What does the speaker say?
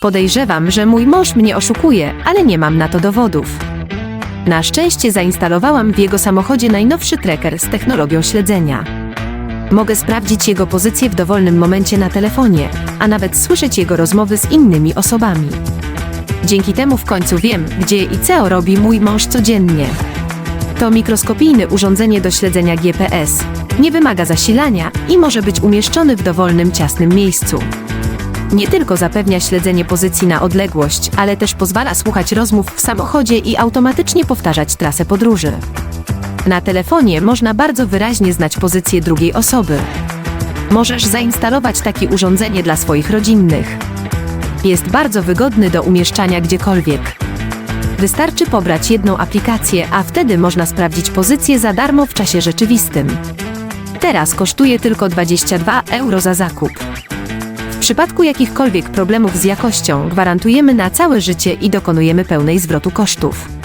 Podejrzewam, że mój mąż mnie oszukuje, ale nie mam na to dowodów. Na szczęście zainstalowałam w jego samochodzie najnowszy tracker z technologią śledzenia. Mogę sprawdzić jego pozycję w dowolnym momencie na telefonie, a nawet słyszeć jego rozmowy z innymi osobami. Dzięki temu w końcu wiem, gdzie i co robi mój mąż codziennie. To mikroskopijne urządzenie do śledzenia GPS. Nie wymaga zasilania i może być umieszczony w dowolnym ciasnym miejscu. Nie tylko zapewnia śledzenie pozycji na odległość, ale też pozwala słuchać rozmów w samochodzie i automatycznie powtarzać trasę podróży. Na telefonie można bardzo wyraźnie znać pozycję drugiej osoby. Możesz zainstalować takie urządzenie dla swoich rodzinnych. Jest bardzo wygodny do umieszczania gdziekolwiek. Wystarczy pobrać jedną aplikację, a wtedy można sprawdzić pozycję za darmo w czasie rzeczywistym. Teraz kosztuje tylko 22 euro za zakup. Przypadku jakichkolwiek problemów z jakością gwarantujemy na całe życie i dokonujemy pełnej zwrotu kosztów.